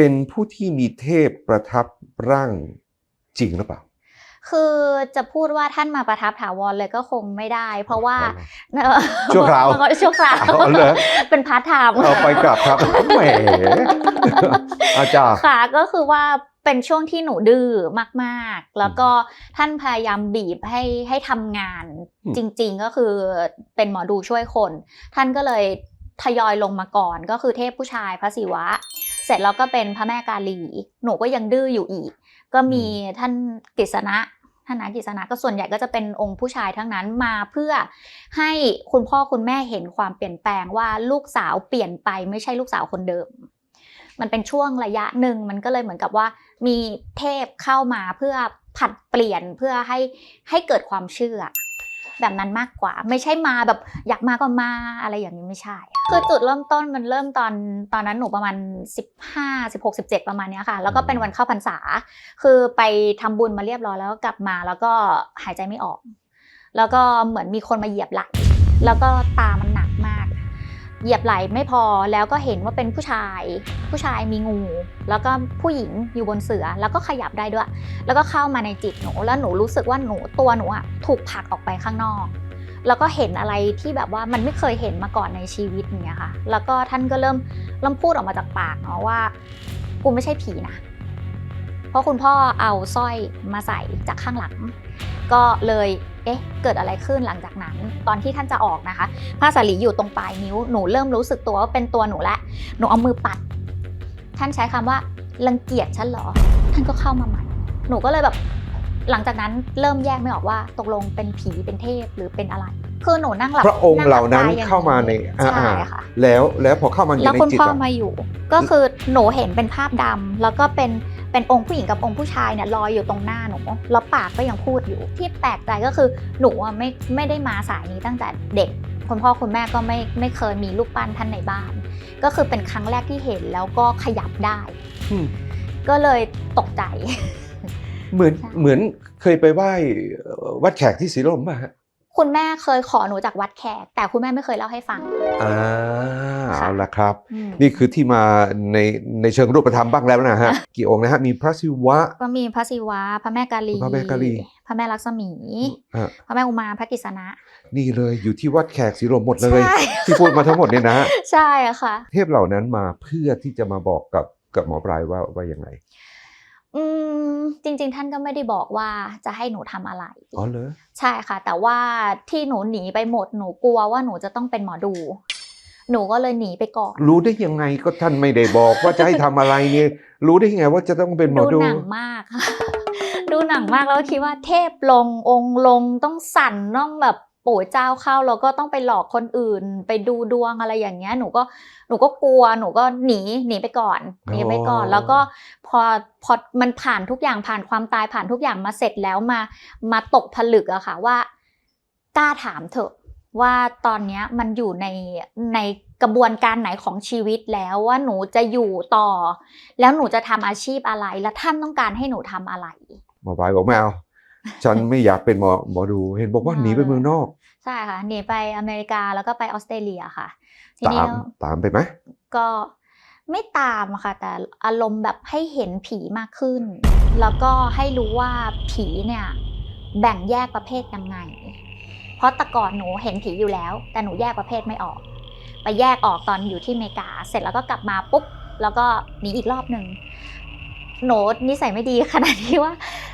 เป็นผู้ที่มีเทพประทับร่างจริงหรือเปล่า คือจะพูดว่าท่านมาประทับถาวรเลยก็คงไม่ได้ เพราะว่าอ๋อเหรอเออชั่วคราวชั่วคราวเอาเหรอเป็นพาร์ทไทม์เอาไปกลับครับแหมอาจารย์ ค่ะก็คือว่าเป็นช่วงที่หนูดื้อมากๆ แล้วก็ท่านพยายามบีบให้ให้ทำงานอืม จริงๆก็คือเป็นหมอดูช่วยคน ท่านก็เลยทยอยลงมาก่อนก็คือเทพผู้ชายพระศิวะ เสร็จแล้วก็เป็นพระแม่กาลี หนูก็ยังดื้ออยู่อีก ก็มีท่านกฤษณะท่านนะกฤษณะก็ส่วนใหญ่ก็จะเป็นองค์ผู้ชายทั้งนั้นมาเพื่อให้คุณพ่อคุณแม่เห็นความเปลี่ยนแปลงว่าลูกสาวเปลี่ยนไปไม่ใช่ลูกสาวคนเดิม มันเป็นช่วงระยะหนึ่งมันก็เลยเหมือนกับว่า มีเทพเข้ามาเพื่อผัดเปลี่ยนเพื่อให้ให้เกิดความเชื่อ แบบนั้นมากกว่า ไม่ใช่มาแบบอยากมาก็มาอะไรอย่างนี้ไม่ใช่ คือจุดเริ่มต้นมันเริ่มตอนตอนนั้นหนูประมาณ 15 16 17 ประมาณเนี้ยค่ะ แล้วก็เป็นวันเข้าพรรษา คือไปทำบุญมาเรียบร้อยแล้วก็กลับมาแล้วก็หายใจไม่ออก แล้วก็เหมือนมีคนมาเหยียบไหล่แล้วก็ตามันหนัก เหยียบไหล่ไม่พอแล้วก็เห็นว่าเป็นผู้ชาย ผู้ชายมีงู แล้วก็ผู้หญิงอยู่บนเสือแล้วก็ขยับได้ด้วย แล้วก็เข้ามาในจิตหนูแล้วหนูรู้สึกว่าหนูตัวหนูอะถูกผลักออกไปข้างนอก แล้วก็เห็นอะไรที่แบบว่ามันไม่เคยเห็นมาก่อนในชีวิตเงี้ยค่ะ แล้วก็ท่านก็เริ่มเริ่มพูดออกมาจากปากเนาะว่ากูไม่ใช่ผีนะเพราะคุณพ่อเอาสร้อยมาใส่จากข้างหลัง ก็เลยเอ๊ะเกิดอะไรขึ้นหลังจากนั้น ตอนที่ท่านจะออกนะคะ ผ้าสาลีอยู่ตรงปลายนิ้วหนูเริ่มรู้สึกตัวว่าเป็นตัวหนูแล้วหนูเอามือปัด ท่านใช้คำว่ารังเกียจฉันเหรอ ท่านก็เข้ามาใหม่หนูก็เลยแบบหลังจากนั้นเริ่มแยกไม่ออกว่าตกลงเป็นผีเป็นเทพหรือเป็นอะไรคือหนูนั่งหลับพระองค์เหล่านั้นงหลับตอย่งเข้ามาในอ่าใช่ค่ะแล้วแล้วพอเข้ามาอยู่แล้วในคุณจิตพ่ออะมาอยู่ ก็คือหนูเห็นเป็นภาพดำแล้วก็เป็น เป็นองค์ผู้หญิงกับองค์ผู้ชายเนี่ยลอยอยู่ตรงหน้าหนูแล้วปากก็ยังพูดอยู่ ที่แปลกใจก็คือหนูอะไม่ไม่ได้มาสายนี้ตั้งแต่เด็ก คุณพ่อคุณแม่ก็ไม่ไม่เคยมีรูปปั้นท่านในบ้าน ก็คือเป็นครั้งแรกที่เห็นแล้วก็ขยับได้อืมก็เลยตกใจ เหมือนใช่เหมือนเคยไปไหว้เอ่อวัดแขกที่ศรีลมป่ะฮะ คุณแม่เคยขอหนูจากวัดแขก แต่คุณแม่ไม่เคยเล่าให้ฟังอ่าค่ะเอาละครับอืมนี่คือที่มาในในเชิงรูปธรรมบ้างแล้วนะฮะ กี่องค์นะฮะ มีพระศิวะ ก็มีพระศิวะ พระแม่กาลี พระแม่กาลี พระแม่ลักษมีอะพระแม่อุมา พระกฤษณะ นี่เลยอยู่ที่วัดแขกศรีลมหมดเลยใช่ที่พูดมาทั้งหมดเนี่ยนะฮะใช่ค่ะ เทพเหล่านั้นมาเพื่อที่จะมาบอกกับกับหมอปลายว่าว่ายังไง อืมจริง ๆ ท่านก็ไม่ได้บอกว่าจะให้หนูทำอะไร อ๋อเหรอ ใช่ค่ะ แต่ว่าที่หนูหนีไปหมดหนูกลัวว่าหนูจะต้องเป็นหมอดู หนูก็เลยหนีไปก่อนรู้ได้ยังไงก็ท่านไม่ได้บอกว่าจะให้ทำอะไรเนี่ย รู้ได้ยังไงว่าจะต้องเป็นหมอดูดูหนังมากค่ะดูหนังมากแล้วก็คิดว่าเทพลงองค์ลงต้องสั่นต้องแบบ ปู่เจ้าเข้าแล้วก็ต้องไปหลอกคนอื่น ไปดูดวงอะไรอย่างเงี้ยหนูก็หนูก็กลัวหนูก็หนีหนีไปก่อนหนีไปก่อนอ๋อแล้วก็พอพอมันผ่านทุกอย่างผ่านความตายผ่านทุกอย่างมาเสร็จแล้วมามาตกผลึกอะค่ะว่ากล้าถามเถอะว่าตอนเนี้ยมันอยู่ในในกระบวนการไหนของชีวิตแล้วว่าหนูจะอยู่ต่อ แล้วหนูจะทำอาชีพอะไรและท่านต้องการให้หนูทำอะไรหมอปลายบอกไม่เอา ฉันไม่อยากเป็นหมอหมอดู เห็นบอกว่าไม่เอาหนีไปเมืองนอก ใช่ค่ะหนีไปอเมริกาแล้วก็ไปออสเตรเลียค่ะทีนี้ตามตามไปไหมก็ไม่ตามอะค่ะ แต่อารมณ์แบบให้เห็นผีมากขึ้น แล้วก็ให้รู้ว่าผีเนี่ยแบ่งแยกประเภทยังไง เพราะแต่ก่อนหนูเห็นผีอยู่แล้ว แต่หนูแยกประเภทไม่ออก ไปแยกออกตอนอยู่ที่อเมริกา เสร็จแล้วก็กลับมาปุ๊บแล้วก็หนีอีกรอบหนึ่งโหนนิสัยไม่ดีขนาดที่ว่า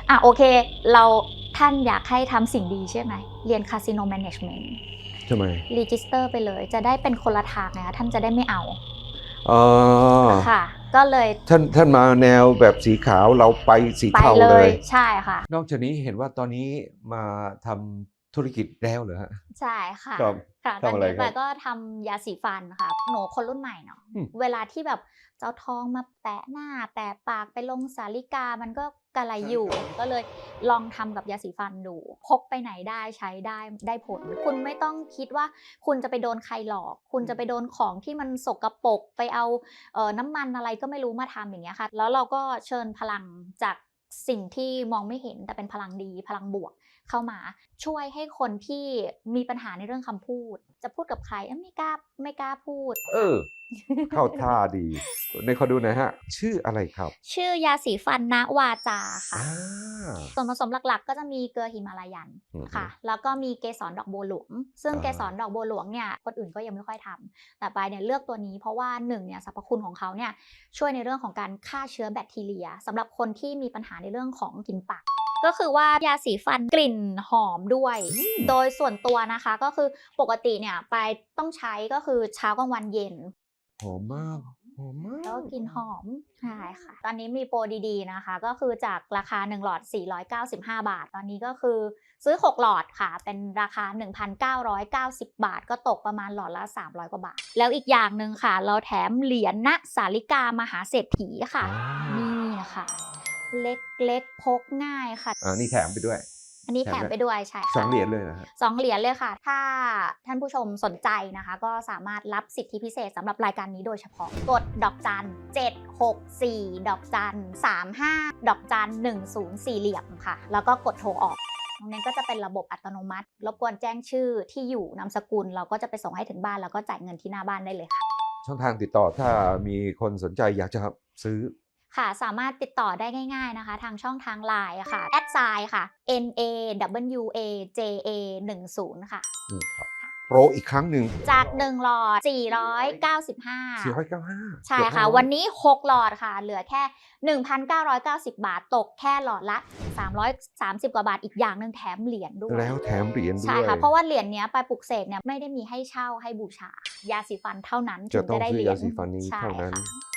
อะโอเค เราท่านอยากให้ทำสิ่งดีใช่ไหม เรียนคาสิโนแมネจเมนต์ทำไมรีจิสเตอร์ไปเลย จะได้เป็นคนละทางนะคะท่านจะได้ไม่เอาอ๋อค่ะ ก็เลยท่านท่านมาแนวแบบสีขาวเราไปสีไปเทาเลเลยยใช่ค่ะ นอกจากนี้เห็นว่าตอนนี้มาทำ ธุรกิจแล้วเหรอฮะ ใช่ค่ะครับค่ะตทำอนอะไรนี้ครับไปก็ทำยาสีฟันค่ะหนูคนรุ่นใหม่เนาะอืม เวลาที่แบบเจ้าทองมาแปะหน้า แปะปากไปลงสาลิกามันก็กระไรอยู่ ก็เลยลองทำกับยาสีฟันดู พกไปไหนได้ใช้ได้ได้ผล คุณไม่ต้องคิดว่าคุณจะไปโดนใครหลอก คุณจะไปโดนของที่มันสกรปรกไปเอา เอ่อน้ำมันอะไรก็ไม่รู้มาทำอย่างเงี้ยค่ะ แล้วเราก็เชิญพลังจากสิ่งที่มองไม่เห็นแต่เป็นพลังดีพลังบวก เข้ามาช่วยให้คนที่มีปัญหาในเรื่องคำพูด จะพูดกับใครเอ้ยไม่กล้าไม่กล้าพูด เออ เข้าท่าดีในขอดูหน่อยฮะ ชื่ออะไรครับ ชื่อยาสีฟันณวาจาค่ะอ่าส่วนผสมหลักๆ ก็จะมีเกลือหิมาลายันอืมค่ะ แล้วก็มีเกสรดอกบัวหลวง ซึ่งอ่าเกสรดอกบัวหลวงเนี่ยคนอื่นก็ยังไม่ค่อยทำแต่ปายเนี่ยเลือกตัวนี้เพราะว่าหนึ่งเนี่ยสรรพคุณของเขาเนี่ยช่วยในเรื่องของการฆ่าเชื้อแบคทีเรียสำหรับคนที่มีปัญหาในเรื่องของกลิ่นปาก ก็คือว่ายาสีฟันกลิ่นหอมด้วย โดยส่วนตัวนะคะก็คือปกติเนี่ยปายต้องใช้ก็คือเช้ากลางวันเย็น หอมมากหอมมากแล้วก็กลินหอมใช่ค่ะ ตอนนี้มีโปรดีๆนะคะ ก็คือจากราคา 1 หลอด 495 บาท ตอนนี้ก็คือซื้อ 6 หลอดค่ะ เป็นราคา 1,990 บาท ก็ตกประมาณหลอดละ 300 กว่าบาท แล้วอีกอย่างหนึ่งค่ะ เราแถมเหรียญณสาลิกามหาเศรษฐีค่ะอ่านี่นะคะ เล็กๆพกง่ายค่ะ อ่านี่แถมไปด้วย อันนี้แถแถมมด้วยไปด้วยใช่ค่ะสองเหรียญเลยนะฮะสองเหรียญเลยค่ะ ถ้าท่านผู้ชมสนใจนะคะ ก็สามารถรับสิทธิพิเศษสำหรับรายการนี้โดยเฉพาะ กดดอกจัน 764 ดอกจัน 35 ดอกจัน 104เหลี่ยมค่ะ แล้วก็กดโทรออกตรงนี้ก็จะเป็นระบบอัตโนมัติ รบกวนแจ้งชื่อที่อยู่นามสกุล เราก็จะไปส่งให้ถึงบ้านแล้วก็จ่ายเงินที่หน้าบ้านได้เลยค่ะ ช่องทางติดต่อถ้ามีคนสนใจอยากจะซื้อ ค่ะ สามารถติดต่อได้ง่าย ๆนะคะ ทางช่องทางไลน์ค่ะแอดไซน์ค่ะ n a w a j a 1 0ค่ะนี่ครับโปรอีกครั้งหนึ่งจาก1หลอด 495 495 ใช่ค่ะ วันนี้ 6 หลอดค่ะ เหลือแค่ 1,990 บาทตกแค่หลอดละ 330 กว่าบาทอีกอย่างหนึ่งแถมเหรียญด้วย แล้วแถมเหรียญด้วย ใช่ค่ะ เพราะว่าเหรียญเนี้ยไปปลุกเสกเนี่ยไม่ได้มีให้เช่าให้บูชา ยาสีฟันเท่านั้นจะถึงต้องจะได้ซื้เหอรียยาญสีฟันนี้ใช่เท่านั้นค่ะ